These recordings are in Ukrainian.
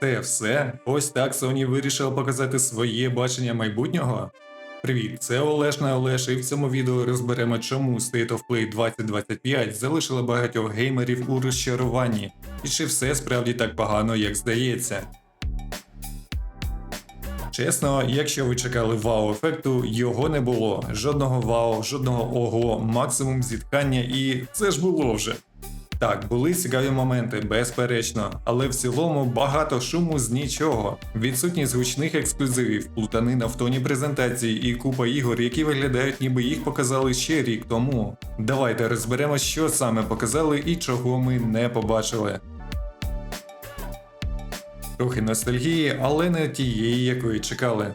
Це все? Ось так Sony вирішила показати своє бачення майбутнього? Привіт, це Олеж на Олеж, і в цьому відео розберемо, чому State of Play 2025 залишила багатьох геймерів у розчаруванні, і чи все справді так погано, як здається. Чесно, якщо ви чекали вау-ефекту, його не було. Жодного вау, жодного ого, максимум зіткання, і це ж було вже. Так, були цікаві моменти, безперечно, але в цілому багато шуму з нічого. Відсутність гучних ексклюзивів, плутанина в тоні презентації і купа ігор, які виглядають, ніби їх показали ще рік тому. Давайте розберемо, що саме показали і чого ми не побачили. Трохи ностальгії, але не тієї, якої чекали.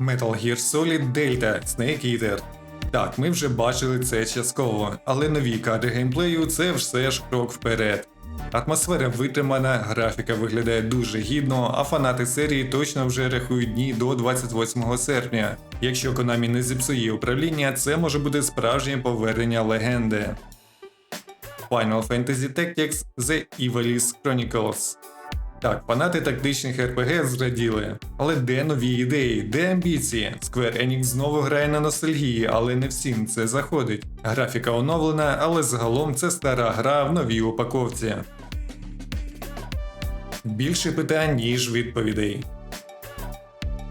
Metal Gear Solid Delta Snake Eater. Так, ми вже бачили це частково, але нові кадри геймплею це все ж крок вперед. Атмосфера витримана, графіка виглядає дуже гідно, а фанати серії точно вже рахують дні до 28 серпня. Якщо Konami не зіпсує управління, це може бути справжнє повернення легенди. Final Fantasy Tactics The Ivalice Chronicles так, фанати тактичних РПГ зраділи. Але де нові ідеї, де амбіції? Square Enix знову грає на ностальгії, але не всім це заходить. Графіка оновлена, але загалом це стара гра в новій упаковці. Більше питань, ніж відповідей.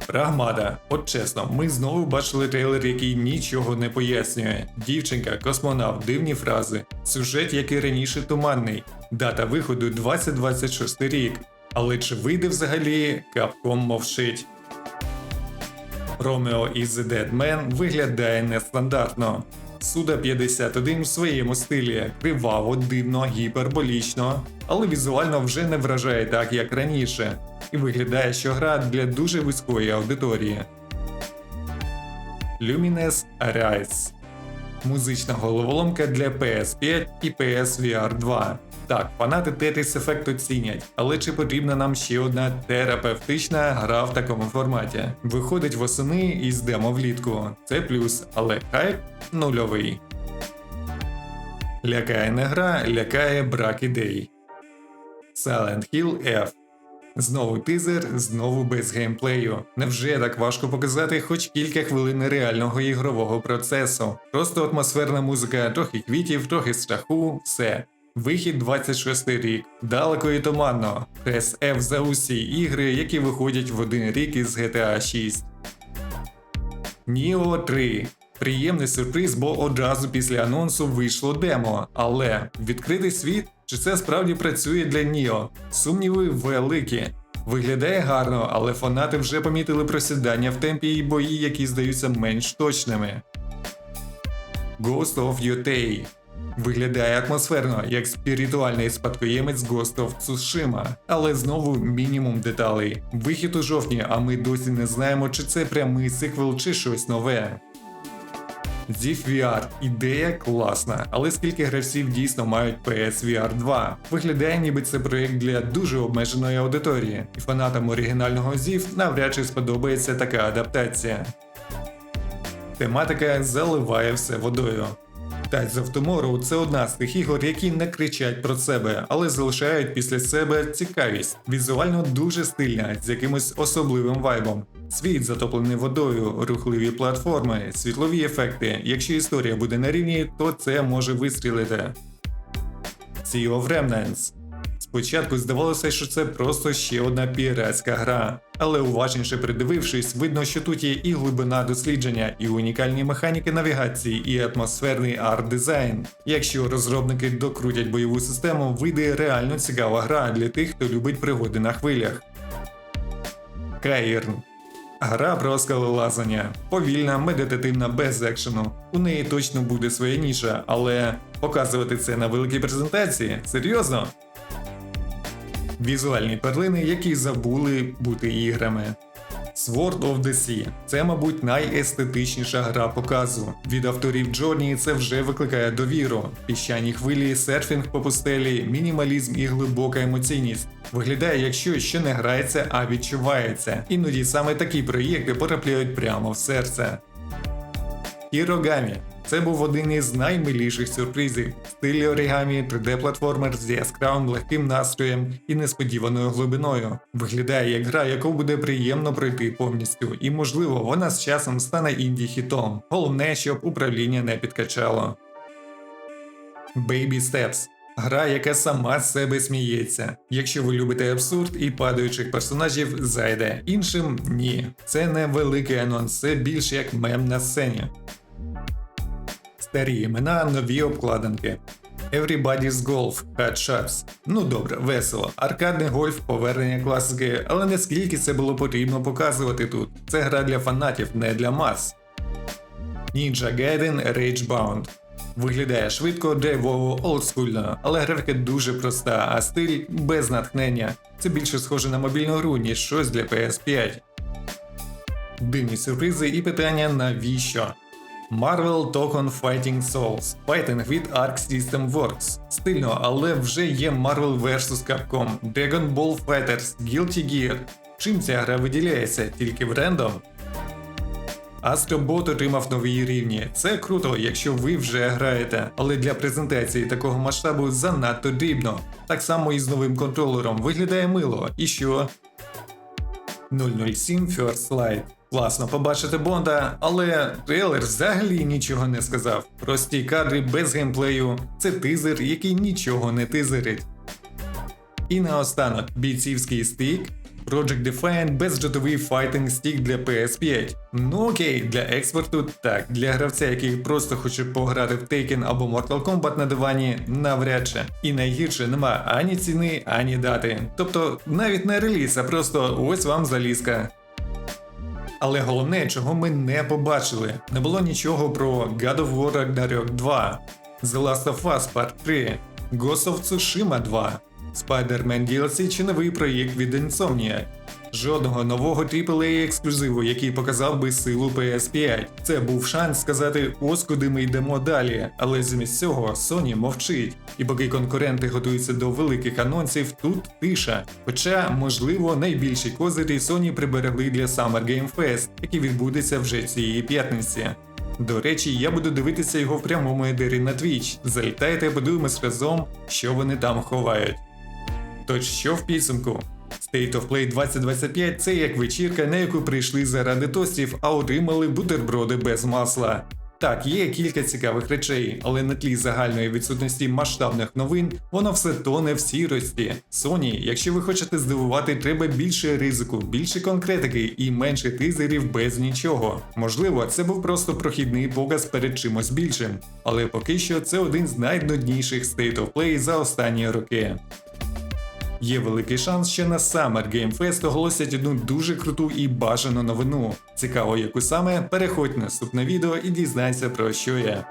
Прагмата. От чесно, ми знову бачили трейлер, який нічого не пояснює. Дівчинка, космонавт, дивні фрази, сюжет, який раніше туманний, дата виходу 2026 рік. Але чи вийде взагалі, Capcom мовчить. Romeo is the Dead Man виглядає нестандартно. Суда 51 в своєму стилі, криваво, дивно, гіперболічно, але візуально вже не вражає так, як раніше, і виглядає, що гра для дуже вузької аудиторії. Lumines Arise Музична головоломка для PS5 і PSVR 2. Так, фанати Tetris Effect оцінять, але чи потрібна нам ще одна терапевтична гра в такому форматі? Виходить восени із демо влітку. Це плюс, але хайп нульовий. Лякає не гра, лякає брак ідей. Silent Hill F. Знову тизер, знову без геймплею. Невже так важко показати хоч кілька хвилин реального ігрового процесу? Просто атмосферна музика, трохи квітів, трохи страху, все. Вихід 26 рік. Далеко і туманно. Прес F за усі ігри, які виходять в один рік із GTA 6. Ніо 3. Приємний сюрприз, бо одразу після анонсу вийшло демо. Але відкритий світ, чи це справді працює для Ніо? Сумніви великі. Виглядає гарно, але фанати вже помітили просідання в темпі і бої, які здаються менш точними. Ghost of Yotei Виглядає атмосферно, як спіритуальний спадкоємець Ghost of Tsushima, але знову мінімум деталей. Вихід у жовтні, а ми досі не знаємо, чи це прямий сиквел, чи щось нове. Zif VR – ідея класна, але скільки гравців дійсно мають PSVR 2? Виглядає, ніби це проєкт для дуже обмеженої аудиторії, і фанатам оригінального Zif навряд чи сподобається така адаптація. Тематика заливає все водою. Tides of Tomorrow – це одна з тих ігор, які не кричать про себе, але залишають після себе цікавість. Візуально дуже стильна, з якимось особливим вайбом. Світ затоплений водою, рухливі платформи, світлові ефекти. Якщо історія буде на рівні, то це може вистрілити. Sea of Remnants Спочатку здавалося, що це просто ще одна піратська гра, але уважніше придивившись, видно, що тут є і глибина дослідження, і унікальні механіки навігації, і атмосферний арт-дизайн. Якщо розробники докрутять бойову систему, вийде реально цікава гра для тих, хто любить пригоди на хвилях. Каїрн Гра про скалолазання. Повільна, медитативна, без екшену. У неї точно буде своя ніша, але показувати це на великій презентації серйозно? Візуальні перлини, які забули бути іграми. Sword of the Sea – це, мабуть, найестетичніша гра показу. Від авторів Джорні це вже викликає довіру. Піщані хвилі, серфінг по пустелі, мінімалізм і глибока емоційність. Виглядає як щось, що не грається, а відчувається. Іноді саме такі проєкти потрапляють прямо в серце. Хірогамі Це був один із наймиліших сюрпризів. в Стилі орігамі, 3D-платформер з яскравим легким настроєм і несподіваною глибиною. Виглядає як гра, яку буде приємно пройти повністю, і можливо вона з часом стане інді-хітом. Головне, щоб управління не підкачало. Baby Steps Гра, яка сама з себе сміється. Якщо ви любите абсурд і падаючих персонажів, зайде. Іншим ні. Це не великий анонс, це більше як мем на сцені. Старі імена, нові обкладинки. Everybody's Golf, Hot Shots. Ну добре, весело. Аркадний гольф, повернення класики, але наскільки це було потрібно показувати тут. Це гра для фанатів, не для мас. Ninja Gaiden Ragebound. Виглядає швидко, драйвово, олдскульно, але графіка дуже проста, а стиль без натхнення. Це більше схоже на мобільну гру, ніж щось для PS5. Дивні сюрпризи і питання навіщо? Marvel Token Fighting Souls. Файтинг від Arc System Works. Стильно, але вже є Marvel vs Capcom, Dragon Ball Fighters, Guilty Gear. Чим ця гра виділяється? Тільки брендом? Астробот отримав нові рівні. Це круто, якщо ви вже граєте, але для презентації такого масштабу занадто дрібно. Так само і з новим контролером виглядає мило. І що? 007 First Light. Класно побачити Бонда, але трейлер взагалі нічого не сказав. Прості кадри без геймплею. Це тизер, який нічого не тизерить. І наостанок бійцівський стик. Project Defiant безджетовий файтинг стік для PS5. Ну окей, для експорту так, для гравця, який просто хоче пограти в Taken або Mortal Kombat на дивані, навряд чи. І найгірше нема ані ціни, ані дати. Тобто навіть не реліз, а просто ось вам залізка. Але головне, чого ми не побачили, не було нічого про God of War Ragnarok 2, The Last of Us Part 3, Ghost of Tsushima 2, Spider-Man DLC чи новий проєкт від Insomniac. Жодного нового AAA ексклюзиву, який показав би силу PS5. Це був шанс сказати, ось куди ми йдемо далі. Але замість цього Sony мовчить. І поки конкуренти готуються до великих анонсів, тут тиша. Хоча, можливо, найбільші козирі Sony приберегли для Summer Game Fest, який відбудеться вже цієї п'ятниці. До речі, я буду дивитися його в прямому едері на Twitch. Залітайте, подивимось разом, що вони там ховають. Тож що в підсумку? State of Play 2025 це як вечірка, на яку прийшли заради тостів, а отримали бутерброди без масла. Так, є кілька цікавих речей, але на тлі загальної відсутності масштабних новин воно все тоне в сірості. Sony, якщо ви хочете здивувати, треба більше ризику, більше конкретики і менше тизерів без нічого. Можливо, це був просто прохідний показ перед чимось більшим, але поки що це один з найнудніших State of Play за останні роки. Є великий шанс, що на Summer Game Fest оголосять одну дуже круту і бажану новину. Цікаво, яку саме переходь на наступне відео і дізнайся про що я.